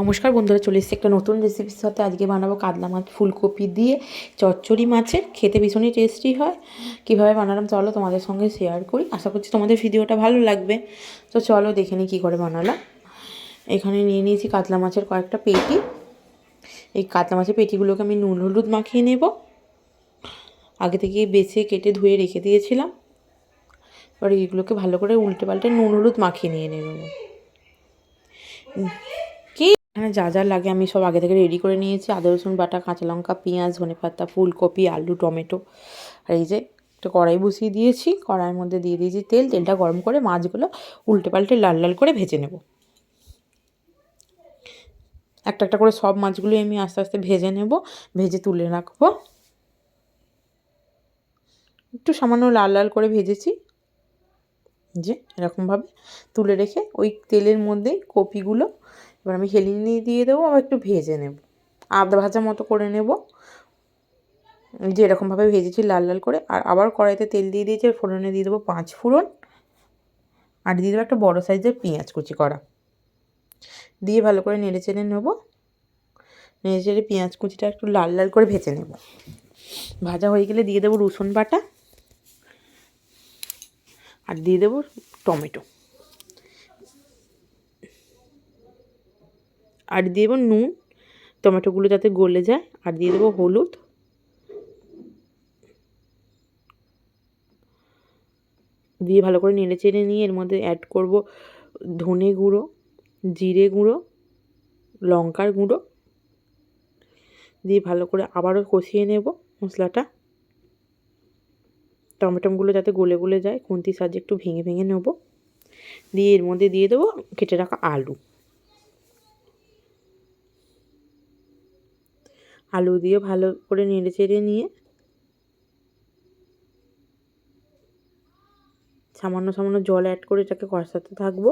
নমস্কার বন্ধুরা, চলে এসেছি একটা নতুন রেসিপির সাথে। আজকে বানাবো কাতলা মাছ, ফুলকপি দিয়ে চচ্চড়ি মাছের। খেতে ভীষণই টেস্টি হয়। কীভাবে বানালাম চলো তোমাদের সঙ্গে শেয়ার করি। আশা করছি তোমাদের ভিডিওটা ভালো লাগবে। তো চলো দেখে নিই কী করে বানালাম। এখানে নিয়ে নিয়েছি কাতলা মাছের কয়েকটা পেটি। এই কাতলা মাছের পেটিগুলোকে আমি নুন, হলুদ মাখিয়ে নেব। আগে থেকে বেছে, কেটে, ধুয়ে রেখে দিয়েছিলাম। এবার এগুলোকে ভালো করে উল্টে পাল্টে নুন, হলুদ মাখিয়ে নিয়ে নেব। এখানে যা যা লাগে আমি সব আগে থেকে রেডি করে নিয়েছি। আদা, রসুন, বাটা, কাঁচা লঙ্কা, পেঁয়াজ ধনে পাতা ফুলকপি, আলু, টমেটো। আর এই যে একটা কড়াই বসিয়ে দিয়েছি। কড়াইয়ের মধ্যে দিয়ে দিয়েছি তেল। তেলটা গরম করে মাছগুলো উল্টে পাল্টে লাল লাল করে ভেজে নেব। একটা একটা করে সব মাছগুলোই আমি আস্তে আস্তে ভেজে নেব। ভেজে তুলে রাখব। একটু সামান্য লাল লাল করে ভেজেছি। যে এরকমভাবে তুলে রেখে ওই তেলের মধ্যেই কপিগুলো এবার আমি হেলিয়ে নিয়ে দিয়ে দেবো, আবার একটু ভেজে নেব। আদা ভাজা মতো করে নেব। যে এরকমভাবে ভেজেছি লাল লাল করে। আর আবার কড়াইতে তেল দিয়ে দিয়েছি ফোড়নে দিয়ে দেবো পাঁচ ফোড়ন। আর দিয়ে দেবো একটা বড়ো সাইজের পেঁয়াজ কুচি করা। দিয়ে ভালো করে নেড়ে চেড়ে নেব। নেড়ে চেড়ে পেঁয়াজ কুচিটা একটু লাল লাল করে ভেজে নেব। ভাজা হয়ে গেলে দিয়ে দেবো রসুন বাটা। আর দিয়ে দেবো টমেটো। আর দিয়ে দেবো নুন। টমেটোগুলো যাতে গলে যায়। আর দিয়ে দেবো হলুদ। দিয়ে ভালো করে নেড়ে চেড়ে নিয়ে এর মধ্যে অ্যাড করব ধনে গুঁড়ো, জিরে গুঁড়ো, লঙ্কার গুঁড়ো। দিয়ে ভালো করে আবারও কষিয়ে নেব মশলাটা। টমেটোগুলো যাতে গলে গলে যায়, খুন্তির সাহায্যে একটু ভেঙে ভেঙে নেব। দিয়ে এর মধ্যে দিয়ে দেবো কেটে রাখা আলু। আলু দিয়ে ভালো করে নেড়ে চেড়ে নিয়ে সামান্য সামান্য জল অ্যাড করে এটাকে কষাতে থাকব।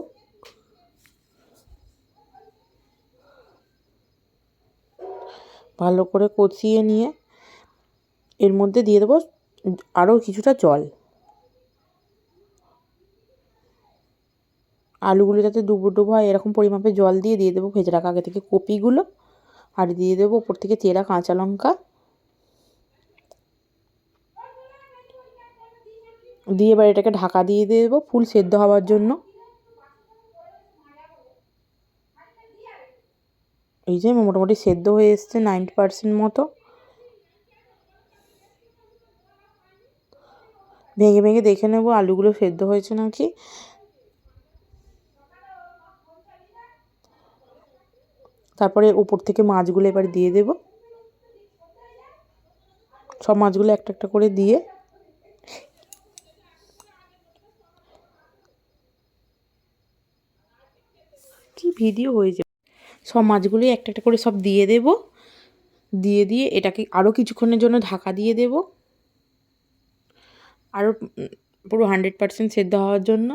ভালো করে কষিয়ে নিয়ে এর মধ্যে দিয়ে দেবো আরও কিছুটা জল। আলুগুলো যাতে ডুবো ডুবো হয়, এরকম পরিমাপে জল দিয়ে দিয়ে দেবো, ভেজে রাখা আগে থেকে কপিগুলো। আর দিয়ে দেবো ওপর থেকে চেরা কাঁচা লঙ্কা। দিয়ে এবার এটাকে ঢাকা দিয়ে দেবো ফুল সেদ্ধ হওয়ার জন্য। এই যে মোটামুটি সেদ্ধ হয়ে এসছে নাইনটি পারসেন্ট মতো। ভেঙে ভেঙে দেখে নেব আলুগুলো সেদ্ধ হয়েছে নাকি। তারপরে উপর থেকে মাছগুলো এবার দিয়ে দেব। সব মাছগুলো একটা একটা করে দিয়ে কি ভিডিও হয়ে যাবে সব মাছগুলোই একটা একটা করে সব দিয়ে দেব। দিয়ে দিয়ে এটাকে আরও কিছুক্ষণের জন্য ঢাকা দিয়ে দেব। আরও পুরো হান্ড্রেড পারসেন্ট সেদ্ধ হওয়ার জন্য।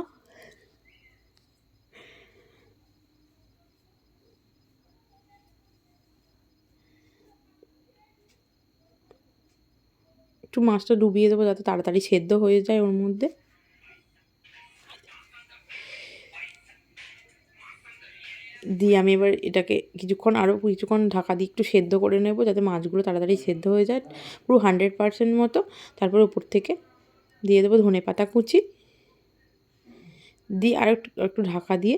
একটু মাছটা ডুবিয়ে দেবো যাতে তাড়াতাড়ি সেদ্ধ হয়ে যায় ওর মধ্যে। দিয়ে আমি এবার এটাকে কিছুক্ষণ আরও কিছুক্ষণ ঢাকা দিয়ে একটু সেদ্ধ করে নেব যাতে মাছগুলো তাড়াতাড়ি সেদ্ধ হয়ে যায়, পুরো হান্ড্রেড পারসেন্ট মতো। তারপর উপর থেকে দিয়ে দেবো ধনে পাতা কুচি। দিয়ে আর একটু একটু ঢাকা দিয়ে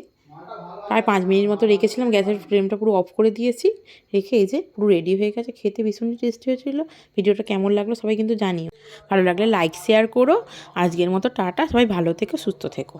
প্রায় পাঁচ মিনিট মতো রেখেছিলাম, গ্যাসের ফ্লেমটা পুরো অফ করে দিয়েছি। রেখে এই যে পুরো রেডি হয়ে গেছে, খেতে ভীষণই টেস্টি হয়েছিল। ভিডিওটা কেমন লাগল সবাই কিন্তু জানিও। ভালো লাগলে লাইক শেয়ার করো। আজকের মতো টাটা, সবাই ভালো থেকো, সুস্থ থেকো।